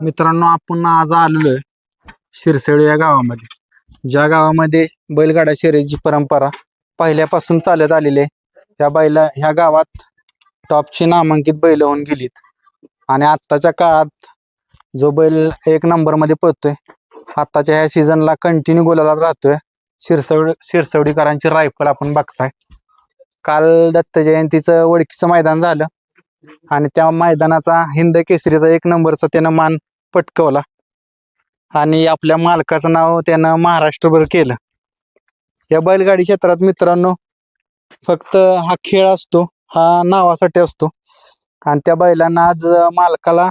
मित्रांनो आपण आज आलेलो आहे शिरसळी या गावामध्ये. ज्या गावामध्ये बैलगाडा शर्यतीची परंपरा पहिल्यापासून चालत आलेली आहे त्या बैला ह्या गावात टॉपची नामांकित बैल होऊन गेलीत. आणि आत्ताच्या काळात जो बैल एक नंबरमध्ये पळतोय आत्ताच्या ह्या सीझनला कंटिन्यू गोलाला राहतोय. शिरसवड शिरसवडीकरांची रायफल आपण बघताय. काल दत्त जयंतीचं ओळखीचं मैदान झालं. आणि त्या मैदानाचा हिंद केसरीचा एक नंबरचा त्यानं मान पटकवला. आणि आपल्या मालकाचं नाव त्यानं महाराष्ट्रभर केलं. या बैलगाडी क्षेत्रात मित्रांनो फक्त हा खेळ असतो हा नावासाठी असतो. आणि त्या बैलांना आज मालकाला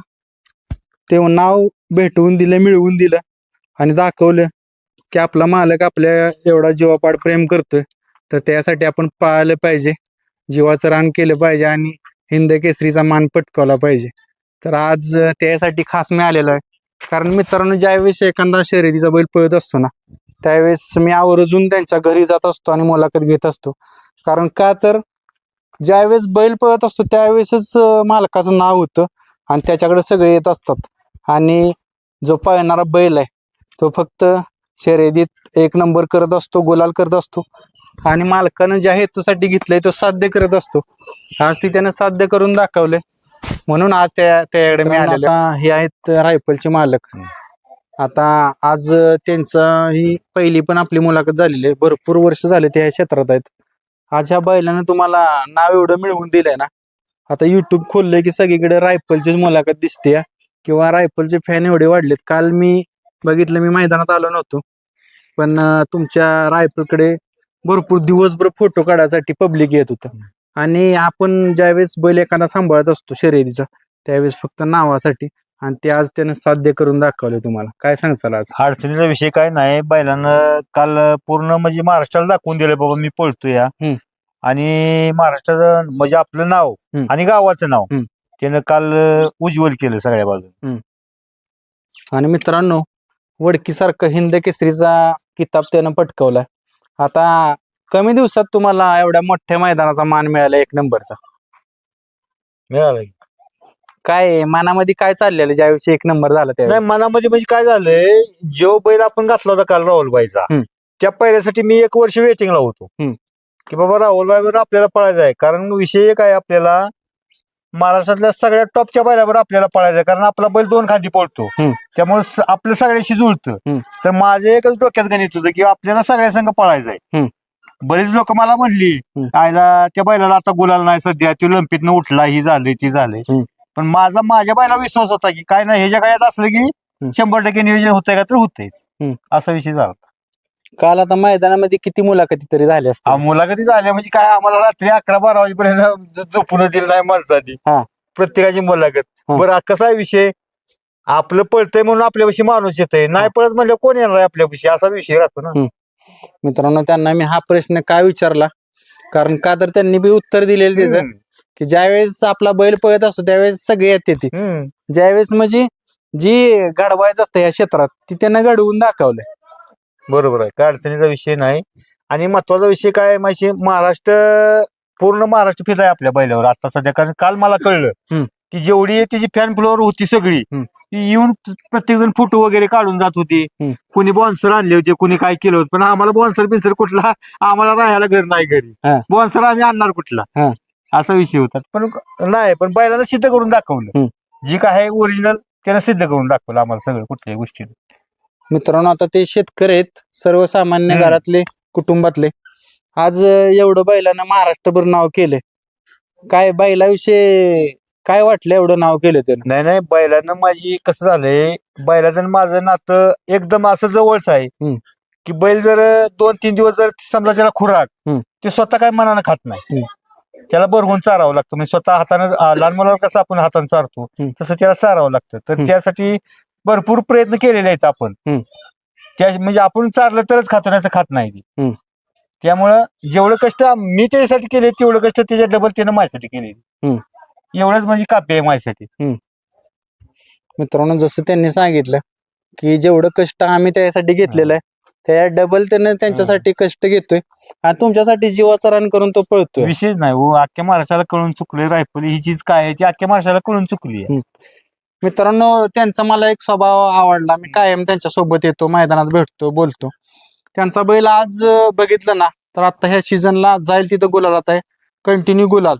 ते नाव भेटवून दिलं मिळवून दिलं आणि दाखवलं की आपला मालक आपल्या एवढा जीवापाड प्रेम करतोय. तर त्यासाठी आपण पाळलं पाहिजे. जीवाचं रान केलं पाहिजे आणि हिंद केसरीचा मान पटकावला पाहिजे. तर आज त्यासाठी खास मी आलेलो आहे. कारण मित्रांनो ज्यावेळेस एखादा शर्यतीचा बैल पळत असतो ना त्यावेळेस मी आवर्जून त्यांच्या घरी जात असतो आणि मुलाखत घेत असतो. कारण का तर ज्यावेळेस बैल पळत असतो त्यावेळेसच मालकाचं नाव होतं आणि त्याच्याकडे सगळे येत असतात. आणि जो पळणारा बैल आहे तो फक्त शर्यतीत एक नंबर करत असतो गोलाल करत असतो. आणि मालकानं ज्या हेतूसाठी घेतलंय तो साध्य करत असतो. आज ती त्यानं साध्य करून दाखवलंय. म्हणून आज त्या त्याकडे मी आलेलो. आहे. हे आहेत रायफलचे मालक. आता आज त्यांचं ही पहिली पण आपली मुलाखत झालेली आहे. भरपूर वर्ष झाले ते ह्या क्षेत्रात आहेत. आज ह्या बैलानं तुम्हाला नाव एवढं मिळवून दिलंय ना? आता युट्यूब खोललंय की सगळीकडे रायफलचीच मुलाखत दिसते किंवा रायफलचे फॅन एवढे वाढलेत. काल मी बघितलं मी मैदानात आलो नव्हतो. पण अं, तुमच्या रायफलकडे भरपूर दिवसभर फोटो काढायसाठी पब्लिक येत होतं. आणि आपण ज्यावेळेस बैल एखादा सांभाळत असतो शर्यतीचा त्यावेळेस फक्त नावासाठी आणि ते आज त्यानं साध्य करून दाखवले तुम्हाला. काय सांगचाल आज? अडचणीचा विषय काय नाही. बैलानं काल पूर्ण म्हणजे महाराष्ट्राला दाखवून दिलं बाबा मी पळतो या हम्म. आणि महाराष्ट्राचं म्हणजे आपलं नाव हम्म. आणि गावाचं नाव हम्म. त्यानं काल उज्ज्वल केलं सगळ्या बाजून. आणि मित्रांनो वडकीसारखं हिंद केसरीचा किताब त्यानं पटकवलाय. आता कमी दिवसात तुम्हाला एवढ्या मोठ्या मैदानाचा मान मिळाला एक नंबरचा मिळालं काय आहे? मनामध्ये काय चाललेलं ज्यावेळेस एक नंबर झाला नाही त्यावेळेस मनामध्ये म्हणजे काय झालंय जो बैल आपण घातला होता काल राहुलबाईचा हम्म. त्या पहिल्यासाठी मी एक वर्ष वेटिंगला होतो हम्म. की बाबा राहुलबाईवर आपल्याला पळायचं आहे कारण विषय एक आहे आपल्याला महाराष्ट्रातल्या सगळ्या टॉपच्या बैलावर आपल्याला पळायचं आहे कारण आपला बैल दोन खांदी पळतो हम्म. त्यामुळे स- आपलं सगळ्याशी जुळतं हम्म. तर माझे एकच डोक्यात गणित होतं की आपल्याला सगळ्या संघ पळायचं आहे हम्म. बरेच लोक मला म्हणली हम्म. आयला त्या बैलाला आता गुलाल नाही सध्या तो लंपीतनं उठला ही झाली ती झाली हम्म. पण माझा माझ्या बैला विश्वास होता की काय नाही ह्याच्या गळ्यात असलं की शंभर टक्के नियोजन होतंय का तर होतंयच. हम्म. असा विषय झाला काल आता मैदानामध्ये किती मुलाखती तरी झाल्या असतात मुलाखती झाल्या म्हणजे काय आम्हाला रात्री अकरा बारा वाजेपर्यंत झोपून दिलं नाही माणसाने. प्रत्येकाची मुलाखत. हा. बरं कसा आहे विषय? आपलं पळतंय म्हणून आपल्यापाशी माणूस येतंय. नाही पळत म्हणलं कोण येणार आहे आपल्यापाशी? असा विषय राहतो ना. मित्रांनो त्यांना मी हा प्रश्न काय विचारला? कारण का तर त्यांनी बी उत्तर दिलेलं त्याचं. की ज्यावेळेस आपला बैल पळत असतो त्यावेळेस सगळे येते ती. ज्यावेळेस म्हणजे जी घडवायचं असतं या क्षेत्रात ती त्यांना घडवून दाखवलंय. बरोबर आहे. काय अडचणीचा विषय नाही. आणि महत्त्वाचा विषय काय माहिती? महाराष्ट्र पूर्ण महाराष्ट्र आहे आपल्या बैलावर आता सध्या. कारण काल मला कळलं की जेवढी त्याची फॅन फ्लोअर होती सगळी हम्म. ती येऊन प्रत्येक जण फोटो वगैरे काढून जात होती हम्म. कोणी बॉन्सर आणले होते कोणी काय केलं होतं पण आम्हाला बॉन्सर बिन्सर कुठला आम्हाला राहायला घर नाही घरी हा. बॉन्सर आम्ही आणणार कुठला हा. असा विषय होता पण नाही पण बैलाला सिद्ध करून दाखवलं हम्म. जी काय आहे ओरिजिनल त्याला सिद्ध करून दाखवलं आम्हाला सगळं कुठल्याही गोष्टी मित्रांनो आता ते शेतकरी आहेत सर्वसामान्य हम्म. घरातले कुटुंबातले आज अं, एवढं बैलानं महाराष्ट्रभर नाव केले काय बैलाविषयी काय वाटलं एवढं नाव केलं त्यानं नाही नाही बैलानं माझी कसं झालंय बैलाचं आणि माझं नातं एकदम असं जवळच आहे हम्म. की बैल जर दोन तीन दिवस जर समजा त्याला खुराक हम्म. ते स्वतः काय मनानं खात नाही. त्याला बरगून चारावं लागतं म्हणजे स्वतः हातानं आ, लहान मुलाला कसं आपण हातानं चारतो हम्म. तसं त्याला चारावं लागतं तर हम्म. त्यासाठी भरपूर प्रयत्न केलेले आहेत आपण हम्म. त्या म्हणजे आपण चारलं तरच खातो नाही तर खात नाही ती. हम्म. त्यामुळं जेवढं कष्ट मी त्याच्यासाठी केले तेवढं कष्ट त्याच्या डबल त्यानं माझ्यासाठी केले हम्म. एवढंच माझी कापी आहे माझ्यासाठी. मित्रांनो जसं त्यांनी सांगितलं की जेवढं कष्ट आम्ही त्यासाठी घेतलेलं आहे त्या डबल त्यानं त्यांच्यासाठी कष्ट घेतोय आणि तुमच्यासाठी जीवाचा रान करून तो पळतोय. विशेष नाही हो अख्ख्या महाराष्ट्राला कळून चुकले रायफल ही चीज काय आहे ती अख्ख्या महाराष्ट्राला कळून चुकली आहे. मित्रांनो त्यांचा मला एक स्वभाव आवडला. मी कायम त्यांच्यासोबत येतो मैदानात भेटतो बोलतो. त्यांचा बैल आज बघितलं ना तर आता ह्या सीझनला जाईल तिथं गुलालात आहे. कंटिन्यू गुलाल.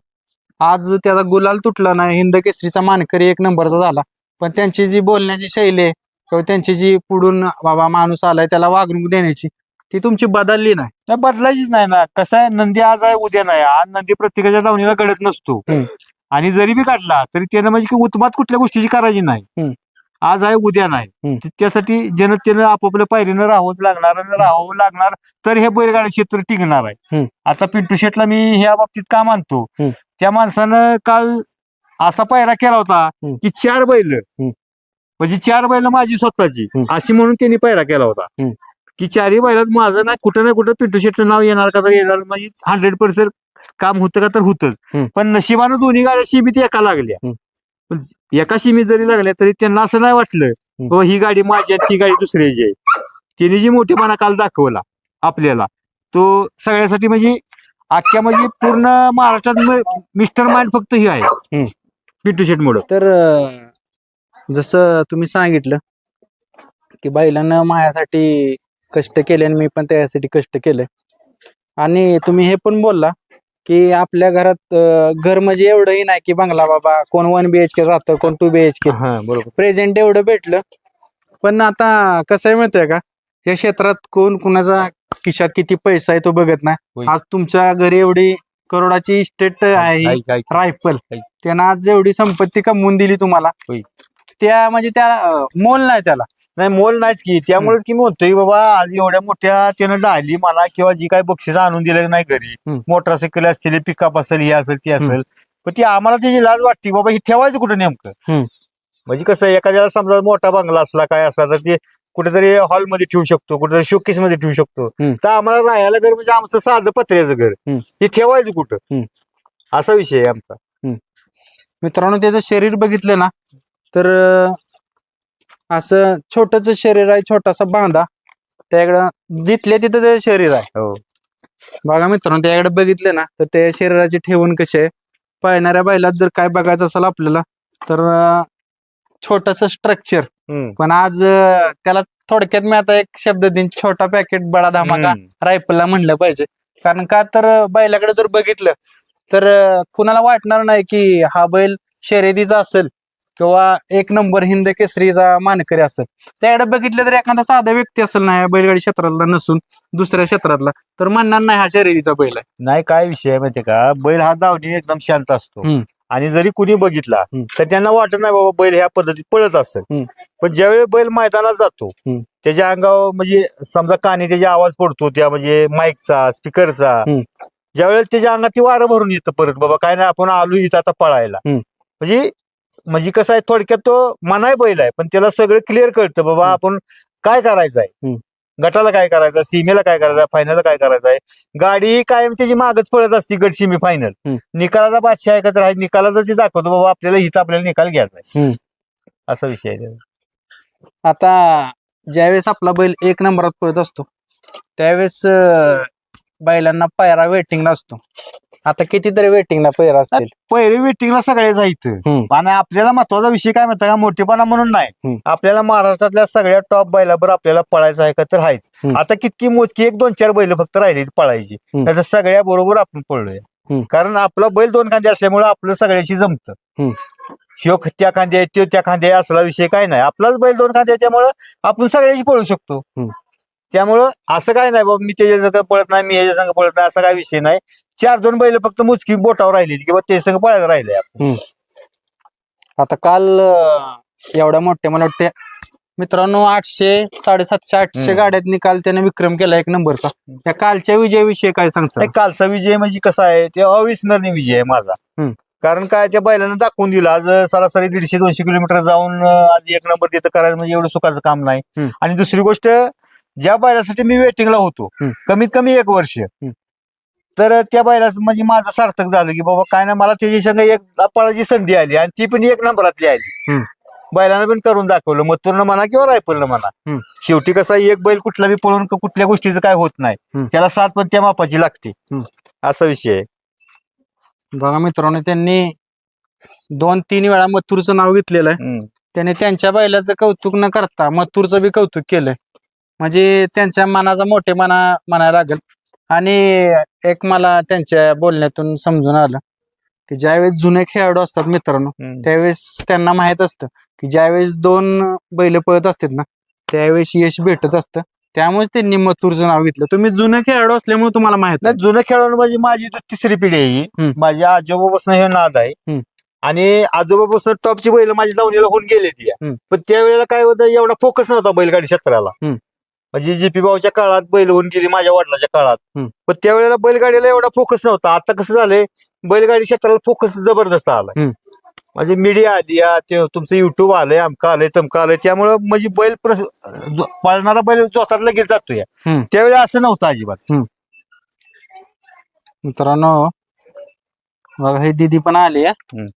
आज त्याचा गुलाल तुटला नाही हिंद केसरीचा मानकरी एक नंबरचा झाला. पण त्यांची जी बोलण्याची शैली आहे किंवा त्यांची जी पुढून बाबा माणूस आलाय त्याला वागणूक देण्याची ती तुमची बदलली नाही. नाही, बदलायचीच नाही ना. कसं आहे नंदी आज आहे उद्या नाही. आज नंदी प्रत्येकाच्या दावणीला घडत नसतो. आणि जरी बी काढला तरी त्यानं म्हणजे की उत्मात कुठल्या गोष्टीची करायची नाही. आज आहे उद्या नाही. त्यासाठी जनतेनं आपापल्या पायरीनं राहावंच लागणार आणि राहावं लागणार तर हे बैलगाडी क्षेत्र टिकणार आहे. आता पिंटू शेटला मी ह्या बाबतीत का मानतो. त्या माणसानं काल असा पायरा केला होता हम्म. की चार बैल हम्म. म्हणजे चार बैल माझी स्वतःची हम्म. अशी म्हणून त्यांनी पायरा केला होता हम्म. की चारही बैलात माझं ना कुठं ना कुठं पिंटू शेटचं नाव येणार का तर येणार म्हणजे हंड्रेड पर्सेंट काम होतं का तर होतच. पण नशिबानं दोन्ही गाड्या शिमीत एका लागल्या हम्म. पण एका शिमीत जरी लागल्या तरी त्यांना असं नाही वाटलं बाबा ही गाडी माझी आहे ती गाडी दुसऱ्याची आहे तिने जी मोठेपणा काल दाखवला आपल्याला तो सगळ्यासाठी म्हणजे अख्ख्या म्हणजे पूर्ण महाराष्ट्रात मिस्टर माइंड फक्त ही आहे. पिंटू शेट मोड तर जसं तुम्ही सांगितलं की बैलांना माझ्यासाठी कष्ट केले आणि मी पण त्यासाठी कष्ट केले. आणि तुम्ही हे पण बोलला की आपल्या घरात घर म्हणजे एवढंही नाही की बंगला बाबा कोण वन बी एच के राहतं कोण टू बी एच के हा बरोबर. प्रेझेंट एवढं भेटलं. पण आता कसं आहे माहितीये का? या क्षेत्रात कोण कुणाचा खिशात किती पैसा आहे तो बघत नाही होय. आज तुमच्या घरी एवढी करोडाची इस्टेट आहे ऐक, ऐक. रायफल. त्यानं आज एवढी संपत्ती कमवून दिली तुम्हाला होय. त्या म्हणजे त्या अं, मोल नाही त्याला नाही मोल नाहीच की त्यामुळेच की मी म्हणतोय बाबा आज एवढ्या मोठ्या त्यानं डाली मला किंवा जी काही बक्षीस आणून दिलं नाही घरी हम्म. मोटरसायकल असतील पिकअप असेल हे असेल ती असेल पण ती आम्हाला त्याची लाज वाटते बाबा ही ठेवायचं कुठं नेमकं हम्म. म्हणजे कसं एखाद्याला समजा मोठा बंगला असला काय असला तर ते कुठेतरी हॉलमध्ये ठेवू शकतो कुठेतरी शोकेस मध्ये ठेवू शकतो. हम्म. तर आम्हाला राहायला घर म्हणजे आमचं साधं पत्र्याचं घर. हम्म. हे ठेवायचं कुठं? हम्म. असा विषय आहे आमचा. मित्रांनो त्याचं शरीर बघितलं ना तर अं, असं छोटच शरीर आहे छोटासा बांधा. त्याकडं जिथल्या तिथं ते शरीर आहे. हो. बघा मित्रांनो त्याकडे बघितलं ना तर त्या शरीराची ठेवण कशी आहे? पळणाऱ्या बैलात जर काय बघायचं असेल आपल्याला तर छोटस स्ट्रक्चर. पण आज अं, त्याला थोडक्यात मी आता एक शब्द देईन छोटा पॅकेट बडा धमाका. रायफलला म्हणलं पाहिजे. कारण का तर अं, बैलाकडे जर बघितलं तर अं, कुणाला वाटणार नाही की हा बैल शर्यतीचा असेल किंवा एक नंबर हिंद केसरीचा मानकरी असेल. त्याकडे बघितलं तर एखादा साधा व्यक्ती असेल ना या बैलगाडी क्षेत्रातला नसून दुसऱ्या क्षेत्रातला तर म्हणणार नाही हा शर्यतीचा बैल आहे. नाही काय विषय आहे माहितीये का? बैल हा दावणी एकदम शांत असतो. हम्म. आणि जरी कुणी बघितला हम्म. तर त्यांना वाटत नाही बाबा बैल ह्या पद्धतीत पळत हम्म. पण ज्यावेळी बैल मैदानात जातो हम्म. त्याच्या अंगावर म्हणजे समजा कानी त्याचा आवाज पडतो त्या म्हणजे माईकचा स्पीकरचा हम्म. ज्यावेळेला त्याच्या अंगात ती वारं भरून येतं परत बाबा काय नाही आपण आलो इथं आता पळायला हम्म. म्हणजे म्हणजे कसं आहे थोडक्यात तो मनाय बैल आहे पण त्याला सगळं क्लिअर कळतं बाबा हम्म. आपण काय करायचं आहे हम्म. गटाला काय करायचं? सीमेला काय करायचं? फायनलला काय करायचं आहे? गाडी ही कायम त्याची मागच पळत असते गट सीमी फायनल. निकालाचा बादशाह आहे का तर आहे. निकालाचा ते दाखवतो बाबा आपल्याला हिथं आपल्याला निकाल घ्यायचा आहे. असा विषय आहे. आता ज्यावेळेस आपला बैल एक नंबरात पळत असतो त्यावेळेस अं, बैलांना पायरा वेटिंगला असतो. आता कितीतरी वेटिंगला पैरा असतील पहिरे वेटिंगला सगळे जायचं हम्म. आणि आपल्याला महत्त्वाचा विषय काय म्हणता का मोठेपणा म्हणून नाही. आपल्याला महाराष्ट्रातल्या सगळ्या टॉप बैलाबर आपल्याला पळायचं आहे का तर आहेच हम्म. आता कितकी मोजकी एक दोन चार बैल फक्त राहिली पळायची हम्म. त्याच्या सगळ्या बरोबर आपण पळलोय. कारण आपला बैल दोन खांदे असल्यामुळे आपलं सगळ्याशी जमतं. ह्यो त्या खांदे त्यो त्या खांदे असला विषय काय नाही आपलाच बैल दोन खांदे त्यामुळं आपण सगळ्याशी पळू शकतो हम्म. त्यामुळं असं काय नाही बाबा मी त्याच्या संग पळत नाही मी ह्याच्या संग पळत नाही असा काय विषय नाही चार दोन बैल फक्त मुचकी बोटावर राहिली किंवा ते संग पळायला राहिले आपण. आता काल अं, एवढ्या मोठ्या मला वाटते मित्रांनो आठशे साडेसातशे आठशे हम्म. गाड्यात निकाल त्याने विक्रम केला एक नंबरचा त्या कालच्या विजयाविषयी काय सांगता नाही, कालचा विजय म्हणजे कसा आहे ते अविस्मरणीय विजय आहे माझा हम्म. कारण काय त्या बैलानं दाखवून दिलं आज सरासरी दीडशे दोनशे किलोमीटर जाऊन अं, आज एक नंबर तिथं करायचं म्हणजे एवढं सुखाचं काम नाही हम्म. आणि दुसरी गोष्ट ज्या बैलासाठी मी वेटिंगला होतो हम्म. कमीत कमी एक वर्ष तर त्या बैलाचं म्हणजे माझं सार्थक झालं की बाबा काय ना मला त्याच्या संग एक पळाची संधी आली आणि ती पण एक नंबरातली आली. बैलानं पण करून दाखवलं मथुरनं म्हणा किंवा रायफलनं म्हणा. शेवटी कसं एक बैल कुठला बी पळून कुठल्या गोष्टीचं काय होत नाही. त्याला सात पण त्या मापाची लागते. असा विषय आहे बघा मित्रांनो त्यांनी दोन तीन वेळा मथुरचं नाव घेतलेलं आहे. त्याने त्यांच्या बैलाचं कौतुक न करता मथुरचं बी कौतुक केलंय म्हणजे त्यांच्या मनाचा मोठेपणा म्हणायला लागेल आणि एक मला त्यांच्या बोलण्यातून समजून आलं की ज्यावेळेस जुने खेळाडू असतात मित्रांनो त्यावेळेस त्यांना माहीत असतं की ज्यावेळेस दोन बैल पळत असतात ना त्यावेळेस यश भेटत असतं त्यामुळेच त्यांनी मथुरचं नाव घेतलं तुम्ही जुने खेळाडू असल्यामुळे तुम्हाला माहीत नाही जुनं खेळाडू म्हणजे माझी इथं तिसरी पिढी आहे ही. हम्म. माझ्या आजोबापासून हे नाद आहे हम्म. आणि आजोबापासून टॉपची बैल माझी लावणीला होऊन गेले ती हम्म. पण त्यावेळेला काय होतं एवढा फोकस नव्हता बैलगाडी क्षेत्राला हम्म. म्हणजे जीपी भाऊच्या काळात बैल होऊन गेली माझ्या वडिलाच्या काळात. हम्म. पण त्यावेळेला बैलगाडीला एवढा फोकस नव्हता. आता कसं झालंय बैलगाडी क्षेत्राला फोकस जबरदस्त आलाय. हम्म. म्हणजे मीडिया आली या ते तुमचं युट्यूब आलंय अमका आलंय तमका आलंय. त्यामुळं म्हणजे बैल प्रस- जो- पळणारा बैल जोतात लगेच जातोय. हम्म. त्यावेळी असं नव्हतं अजिबात. मित्रांनो बघा हे दिदी पण आली आहे हम्म.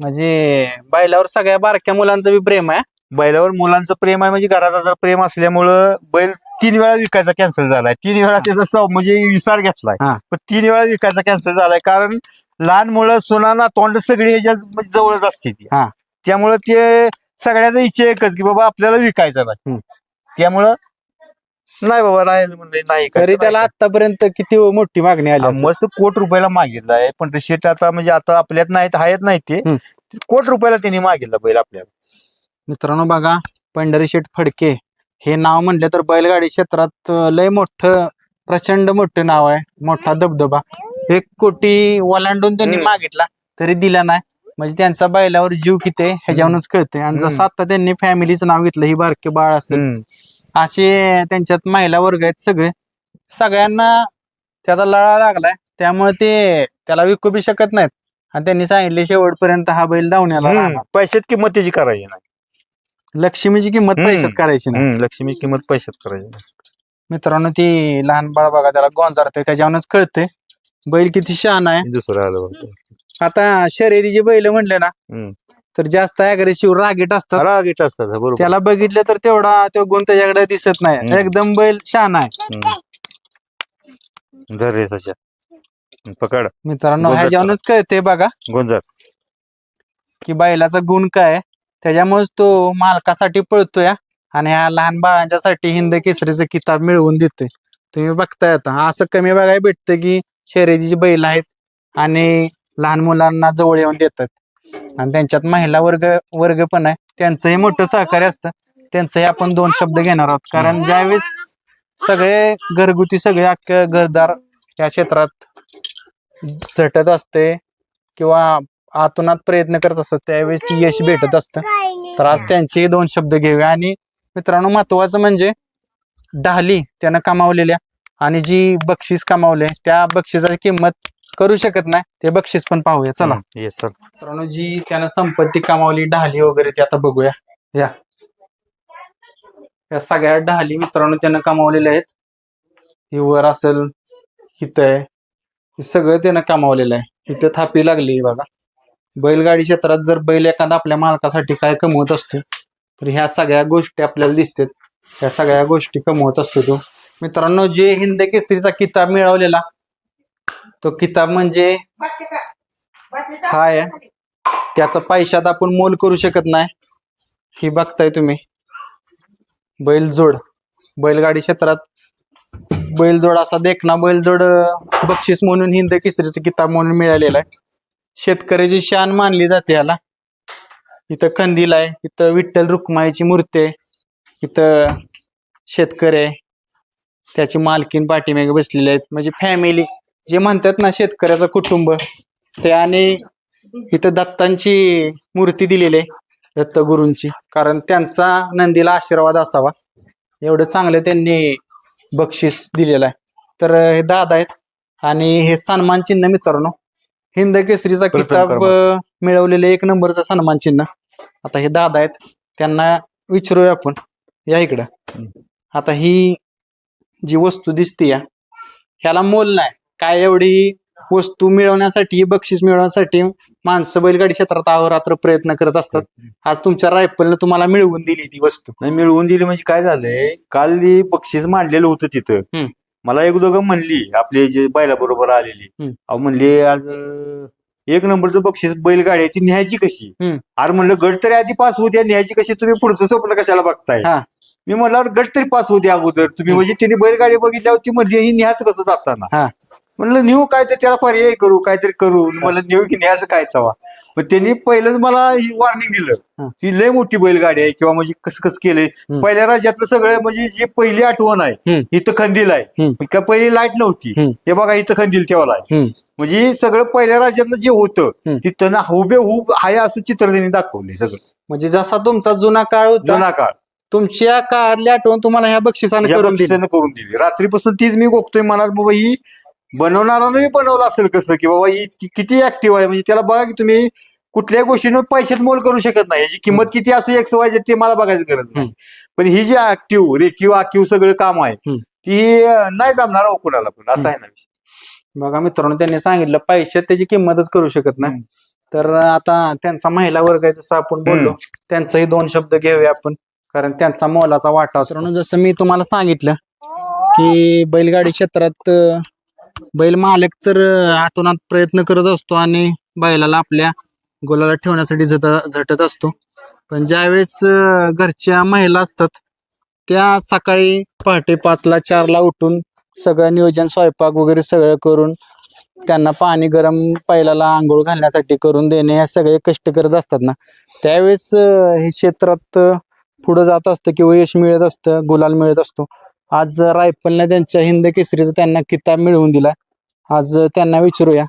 म्हणजे बैलावर सगळ्या बारक्या मुलांचं बी प्रेम आहे. बैलावर मुलांचं प्रेम आहे म्हणजे घरात जर प्रेम असल्यामुळं बैल तीन वेळा विकायचा कॅन्सल झालाय तीन वेळा त्याचा सव- म्हणजे विसार घेतलाय हा. पण तीन वेळा विकायचा कॅन्सल झालाय कारण लहान मुलं सोनाना तोंड सगळी ह्याच्या म्हणजे जवळच असते ती हा. त्यामुळं ते सगळ्याचा इच्छा एकच की बाबा आपल्याला विकायचं नाही हम्म. त्यामुळं नाही बाबा राहील म्हणजे नाही तरी त्याला नाही आतापर्यंत किती मोठी मागणी आली. असेल. मस्त कोट रुपयाला मागितलाय पण ते शेट आता म्हणजे आता आपल्यात नाहीत आहेत नाही ते हम्म. कोट रुपयाला त्यांनी मागितला बैल आपल्याला मित्रांनो बघा पंढरी शेठ फडके. हे नाव म्हणले तर बैलगाडी क्षेत्रात लय मोठं प्रचंड मोठं नाव आहे. मोठा दबदबा एक कोटी ओलांडून त्यांनी. मागितला तरी दिला नाही. म्हणजे त्यांचा बैलावर जीव किती ह्याच्यावरूनच कळते आणि. जसं आता त्यांनी फॅमिलीचं नाव घेतलं ही बारके बाळ असेल. असे त्यांच्यात महिला वर्ग आहेत सगळे. सगळ्यांना त्याचा लळा लागलाय. त्यामुळे ते त्याला विकू बी शकत नाहीत. आणि त्यांनी सांगितले शेवटपर्यंत हा बैल धावण्याला. पैशात किंमत त्याची करायची नाही. लक्ष्मीची किंमत हम्म. पैशात करायची नाही हम्म, लक्ष्मी किंमत पैशात करायची. मित्रांनो ती लहान बाळ बघा त्याला गोंजारते त्याच्यावरूनच कळते बैल किती शहाणा आहे दुसरं आलं बघ. आता शर्यतीचे बैल म्हणले ना हम्म. तर जास्त अग्रेसिव्ह रागीट असतात रागीट असतात हा, बरोबर त्याला बघितलं तर तेवढा तो गुण त्याच्याकडे दिसत नाही हम्म. एकदम बैल शहाणा आहे हम्म. धर रे सच्या पकड मित्रांनो गोंजारतो. ह्याच्यावरूनच कळते बघा गोंजर की बैलाचा गुण काय आहे. त्याच्यामुळेच तो मालकासाठी पळतोय आणि ह्या लहान बाळांच्यासाठी हिंद केसरीचं किताब मिळवून देतोय. तुम्ही बघताय आता. असं कमी बघायला भेटतं की शर्यतीची बैल आहेत आणि लहान मुलांना जवळ येऊन देतात. आणि त्यांच्यात महिला वर्ग वर्ग पण आहे. त्यांचंही मोठं सहकार्य असतं. त्यांचंही आपण दोन शब्द घेणार आहोत. कारण ज्यावेळेस सगळे घरगुती सगळे अख्खे घरदार या क्षेत्रात झटत असते किंवा आतुनात प्रयत्न करत असतात. त्यावेळेस ती यश भेटत असतं. तर आज त्यांचे दोन शब्द घेऊया. आणि मित्रांनो महत्वाचं म्हणजे ढाली त्यानं कमावलेल्या आणि जी बक्षीस कमावले त्या बक्षिसाची किंमत करू शकत नाही ते बक्षीस पण पाहूया. चला. येस सर मित्रांनो जी त्यानं संपत्ती कमावली ढाली वगैरे ते आता बघूया. या. या सगळ्या ढाली मित्रांनो त्यानं कमावलेल्या आहेत. ही वर असेल हित आहे. हे सगळं त्यानं कमावलेलं आहे. इथं थापी लागली बघा. बैलगाडी क्षेत्रात जर बैल एखादा आपल्या मालकासाठी काय कमवत असतो तर ह्या सगळ्या गोष्टी आपल्याला दिसतात. ह्या सगळ्या गोष्टी कमवत असतो तो. मित्रांनो जे हिंद केसरीचा किताब मिळवलेला तो किताब म्हणजे हा आहे पैशात आपण मोल करू शकत नाही. ही बघताय तुम्ही. बैलजोड. बैलगाडी क्षेत्रात बैलजोड असा देखना बैलजोड बक्षीस म्हणून हिंद केसरीचं किताब म्हणून मिळालेला आहे. शेतकऱ्याची शान मानली जाते याला. इथं कंदील आहे इथं विठ्ठल रुक्माईची मूर्ती आहे इथं शेतकरी आहे. त्याची मालकीन पाठीमागे बसलेले आहेत. म्हणजे फॅमिली जे म्हणतात ना शेतकऱ्याचं कुटुंब ते आणि इथं दत्तांची मूर्ती दिलेली आहे दत्तगुरूंची कारण त्यांचा नंदीला आशीर्वाद असावा. एवढं चांगलं त्यांनी बक्षीस दिलेलं आहे. तर हे दादा आहेत आणि हे सन्मान चिन्ह मित्रांनो हिंद केसरीचा प्रथम किताब. अं, मिळवलेले एक नंबरचा सन्मान चिन्ह. आता हे दादा आहेत त्यांना विचारूया आपण. या इकडं. हम्म. आता ही जी वस्तू दिसते या ह्याला मोल नाही. काय एवढी वस्तू मिळवण्यासाठी बक्षीस मिळवण्यासाठी माणसं बैलगाडी क्षेत्रात अहोरात्र प्रयत्न करत असतात. आज तुमच्या रायफलनं तुम्हाला मिळवून दिली ती वस्तू. नाही मिळवून दिली म्हणजे काय झालंय? काल बक्षीस मांडलेलं होतं तिथं. हम्म. मला एक दोघं म्हणली आपले जे बैला बरोबर आलेली हम्म. अहो म्हणली आज अं, एक नंबरचं बक्षीस बैलगाडी आहे ती न्यायची कशी हम्म. अरे म्हणलं गट तरी आधी पास होऊ द्या न्यायची कशी तुम्ही पुढचं स्वप्न कशाला बघताय हा. मी म्हणलं गट तरी पास होऊ द्या अगोदर तुम्ही म्हणजे त्यांनी बैलगाडी बघितल्यावर ती म्हणजे ही न्यायचं कसं जाताना हा. म्हणलं नेऊ काय तर त्याला पर्याय करू काहीतरी करू मला नेऊ की न्यायचं काय तवा मग त्यांनी पहिलंच मला ही वॉर्निंग. दिलं ही लय मोठी बैलगाडी आहे किंवा म्हणजे कसं कसं केलंय. पहिल्या राज्यातलं सगळं म्हणजे जी पहिली आठवण आहे. इथं खंदील आहे. का पहिली लाइट नव्हती. हे बघा इथं खंदील ठेवला आहे. म्हणजे सगळं पहिल्या राज्यातलं जे होतं. तिथं हुबे हुब आहे असं चित्र त्यांनी दाखवले सगळं म्हणजे जसा तुमचा जुना काळ जुना काळ तुमच्या काळातली आठवण तुम्हाला ह्या बक्षिसाने या करून दिली. बक्षिसानं करून दिली. रात्रीपासून तीच मी बघतोय मनात बाबा ही बनवणारानं बनवलं असेल कसं की बाबा ही कि- किती ऍक्टिव्ह आहे. म्हणजे त्याला बघा की तुम्ही कुठल्याही गोष्टीनं पैशात मोल करू शकत नाही. याची किंमत किती असू एक्स वाय ते मला बघायची गरज नाही. पण ही जी ऍक्टिव्ह रेखीव आखीव सगळं काम आहे हम्म. ती अं, नाही जमणार हो कुणाला पण. असं आहे ना विषय. बघा मित्रांनो त्यांनी सांगितलं पैशात त्याची किंमतच करू शकत नाही. तर आता त्यांचा महिला वर्ग आहे जसं आपण बोललो. त्यांचाही दोन शब्द घेऊया आपण. कारण त्यांचा मोलाचा वाटा असतो. जसं मी तुम्हाला सांगितलं की बैलगाडी क्षेत्रात बैल मालक तर हातून आतोनात प्रयत्न करत असतो आणि बैलाला आपल्या गोलाला ठेवण्यासाठी झट झटत असतो. पण ज्यावेळेस घरच्या महिला असतात त्या सकाळी पहाटे पाचला चारला उठून सगळं नियोजन स्वयंपाक वगैरे सगळं करून त्यांना पाणी गरम पहिल्याला आंघोळ घालण्यासाठी करून देणे हे सगळे कष्ट करत असतात ना. त्यावेळेस हे क्षेत्रात पुढं जात असतं किंवा यश मिळत असतं गुलाल मिळत असतो. आज रायफलने त्यांच्या हिंद केसरीचा त्यांना किताब मिळवून दिला. आज त्यांना विचारूया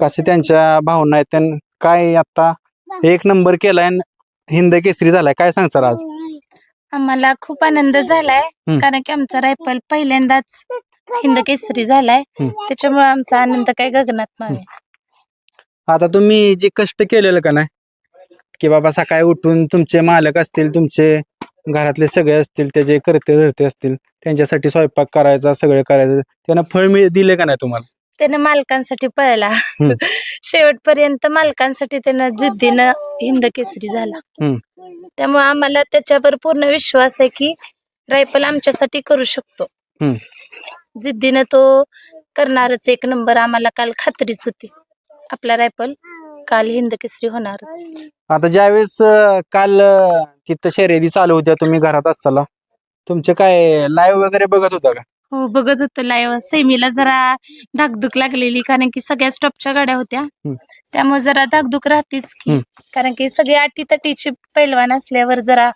कसे त्यांच्या भावना आहेत त्यां काय आता एक नंबर केलाय हिंद केसरी झालाय. काय सांगणार आज? आम्हाला खूप आनंद झालाय हम्म. कारण की आमचा रायफल पहिल्यांदाच हिंद केसरी झालाय. हम्म. त्याच्यामुळे आमचा आनंद काही गगनात नाही आता तुम्ही जे कष्ट केलेलं का नाही? की बाबा सकाळी उठून तुमचे मालक असतील तुमचे घरातले सगळे असतील त्याचे करते धरते असतील त्यांच्यासाठी स्वयंपाक करायचा सगळं करायचं त्यांना फळ मिळ दिले का नाही तुम्हाला? त्यानं मालकांसाठी पळला शेवटपर्यंत मालकांसाठी त्यानं जिद्दीनं हिंद केसरी झाला. त्यामुळे आम्हाला त्याच्यावर पूर्ण विश्वास आहे की रायफल आमच्यासाठी करू शकतो. जिद्दीनं तो करणारच एक नंबर आम्हाला काल खात्रीच होती. आपला रायफल काल हिंद केसरी होणारच. आता ज्यावेळेस अं, काल अं, तिथं शर्यती चालू होत्या तुम्ही घरात असताना तुमचे काय लाईव्ह वगैरे बघत होता का? हो बघत होतो लाईव्ह सेमीला जरा धाकधूक लागलेली कारण की सगळ्या स्टॉपच्या गाड्या होत्या. त्यामुळे जरा धाकधूक राहतीच की हम्म. कारण की सगळे अटी तटीचे पैलवान असल्यावर जरा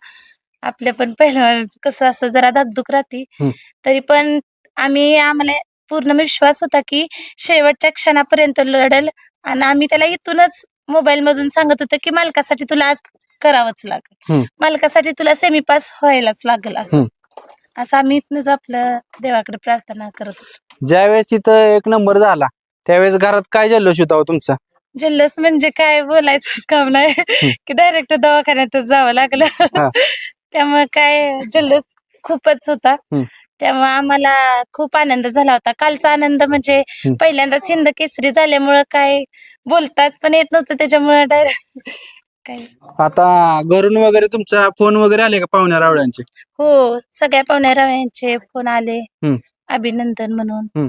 आपल्या पण पैलवान कसं असं जरा धाकधूक राहते. हम्म. तरी पण आम्ही आम्हाला पूर्ण विश्वास होता की शेवटच्या क्षणापर्यंत लढल. आणि आम्ही त्याला इथूनच मोबाईल मधून सांगत होतो की मालकासाठी तुला आज करावंच लागेल. मालकासाठी तुला सेमी पास व्हायलाच लागेल असं. असं आम्ही इथनच आपलं देवाकडे प्रार्थना करत होतो. ज्यावेळेस तिथं एक नंबर झाला त्यावेळेस घरात काय जल्लोष होता हो तुमचा? जल्लोष म्हणजे काय बोलायचंच काम नाही. की डायरेक्ट दवाखान्यातच जावं. लागलं. त्यामुळे काय जल्लोष खूपच होता. त्यामुळे आम्हाला खूप आनंद झाला होता कालचा आनंद म्हणजे. पहिल्यांदाच हिंद केसरी झाल्यामुळं काय बोलताच पण येत नव्हतं त्याच्यामुळे डायरेक्ट काय आता घरून वगैरे तुमचा फोन वगैरे आले का पाहुण्या रावळ्यांचे हो सगळ्या पाहुण्याराव्यांचे फोन आले हम्म. अभिनंदन म्हणून हम्म.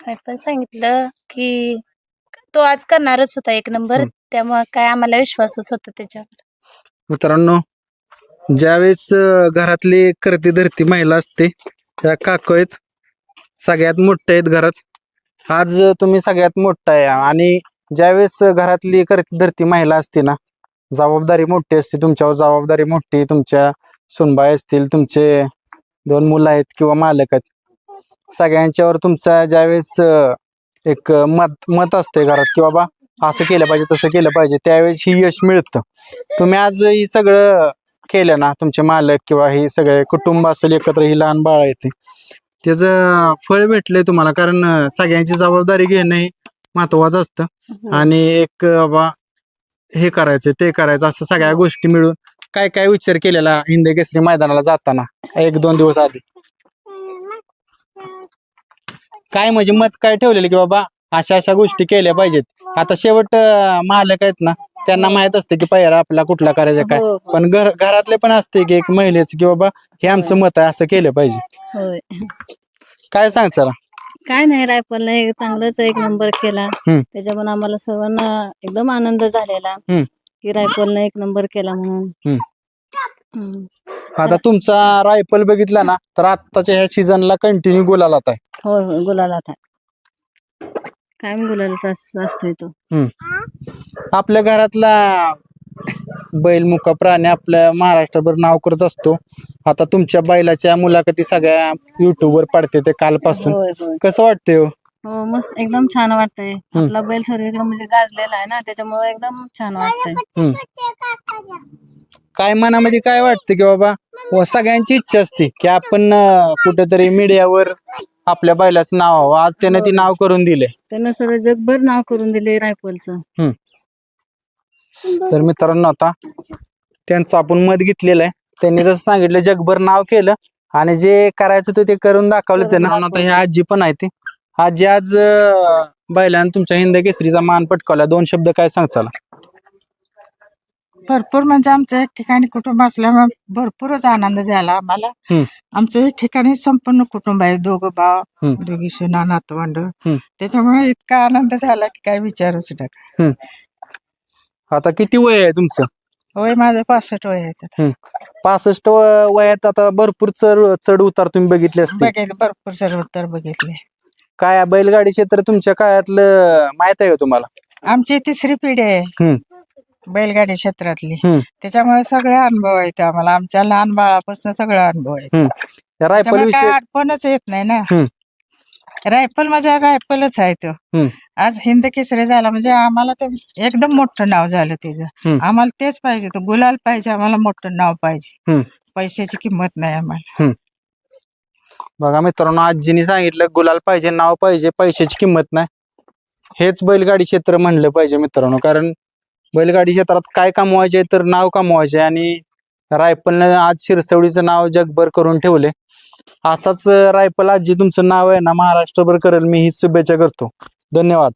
आम्ही पण सांगितलं की तो आज करणारच होता एक नंबर हम्म. त्यामुळे काय आम्हाला विश्वासच होता त्याच्यावर मित्रांनो ज्यावेळेस घरातली करती धरती महिला असते त्या काकू आहेत सगळ्यात मोठ्या आहेत घरात. आज तुम्ही सगळ्यात मोठा आहे. आणि ज्यावेळेस घरातली करती धरती महिला असते ना जबाबदारी मोठी असते तुमच्यावर. जबाबदारी मोठी तुमच्या सुनबाई असतील तुमचे दोन मुलं आहेत किंवा मालक आहेत. सगळ्यांच्यावर तुमचा ज्यावेळेस एक मत मत असते घरात की बाबा असं केलं पाहिजे तसं केलं पाहिजे त्यावेळेस ही यश मिळतं. तुम्ही आज ही सगळं केलं ना तुमचे मालक किंवा हे सगळे कुटुंब असेल एकत्र ही लहान बाळ येते त्याचं फळ भेटलंय तुम्हाला कारण सगळ्यांची जबाबदारी घेणं हे महत्वाचं असतं. आणि एक बाबा हे करायचं ते करायचं असं सगळ्या गोष्टी मिळून काय काय विचार केलेला हिंद केसरी मैदानाला जाताना एक दोन दिवस आधी? काय म्हणजे मत काय ठेवलेलं की बाबा अशा अशा गोष्टी केल्या पाहिजेत? आता शेवट मालक आहेत ना त्यांना माहीत असते की पहिला आपला कुठला करायचा काय? हो, पण घर घरातले पण असते की एक महिलेच की बाबा हे आमचं मत आहे असं केलं पाहिजे. होय. काय सांग चला काय नाही रायफलने चांगलंच एक नंबर केला. हम्म. त्याच्यामुळे आम्हाला सर्वांना एकदम आनंद झालेला. हम्म. की रायफलने एक नंबर केला म्हणून. हम्म. हम्म. आता तुमचा रायफल बघितला ना तर आत्ताच्या ह्या सीझनला कंटिन्यू गुलालात आहे. होय होय गुलालात आहे. कायम गुलालात अस- असतोय तो. आपल्या घरातला बैल मुका प्राणी आपल्या महाराष्ट्रभर नाव करत असतो. आता तुमच्या बैलाच्या मुलाखती सगळ्या युट्यूब वर पडते ते कालपासून. होय होय. कसं वाटतंय हो? हो मस्त एकदम छान वाटतंय. आपला बैल सर्वीकडे म्हणजे गाजलेला आहे ना त्याच्यामुळे एकदम छान वाटतंय. काय मनामध्ये काय वाटतं की बाबा व सगळ्यांची इच्छा असते की आपण अं, कुठेतरी मीडियावर आपल्या बैलाचं नाव हवं. आज त्याने ती नाव करून दिले. त्यानं सर्व जगभर नाव करून दिले रायफलचं. तर मित्रांनो आता त्यांचं आपण मत घेतलेलं आहे. त्यांनी जसं सांगितलं जगभर नाव केलं आणि जे करायचं होतं ते करून दाखवलं करून त्यांना आता ह्या आजी पण आहे ते. आजी आज अं, बैलानं तुमच्या हिंद केसरीचा मान पटकावला. दोन शब्द काय सांगचाल भरपूर म्हणजे आमच्या एक ठिकाणी कुटुंब असल्यामुळे भरपूरच आनंद झाला आम्हाला. हम्म. आमच्या एक ठिकाणी संपूर्ण कुटुंब आहे दोघं भाव हम्म. दोघी सुना नातवंड. हम्म. त्याच्यामुळे इतका आनंद झाला की काय विचारूच नका. आता किती वय आहे तुमचं? होय माझं पासष्ट वय आहे पासष्ट व- वयात आता भरपूर चढ चढ उतार तुम्ही बघितले असते बघितलं भरपूर सर्व उत्तर बघितले. काय बैलगाडी क्षेत्र तुमच्या काळातलं माहीत आहे का तुम्हाला? आमची तिसरी पिढी हम्म. बैलगाडी क्षेत्रातली. हम्म. त्याच्यामुळे सगळे अनुभव आहेत आम्हाला. आमच्या लहान बाळापासून सगळं अनुभव आहे या रायफल त्याच्यामुळे काय विषयी अडपणच येत नाही ना. हम्म. रायफल म्हणजे रायफलच आहे तो. हम्म. आज हिंद केसरी झाला. म्हणजे आम्हाला ते एकदम मोठं नाव झालं त्याचं. हम्म. आम्हाला तेच पाहिजे तो गुलाल पाहिजे. आम्हाला मोठं नाव पाहिजे. हम्म. पैशाची किंमत नाही आम्हाला. बघा मित्रांनो आजीने सांगितलं गुलाल पाहिजे नाव पाहिजे पैशाची किंमत नाही. हेच बैलगाडी क्षेत्र म्हणलं पाहिजे मित्रांनो. कारण बैलगाडी क्षेत्रात काय कमवायचे तर नाव कमवायचे आणि रायफलने आज शिरसवडीचं नाव जगभर करून ठेवले. असाच रायफल आजी तुमचं नाव आहे ना महाराष्ट्रभर करेल. मी ही शुभेच्छा करतो. धन्यवाद.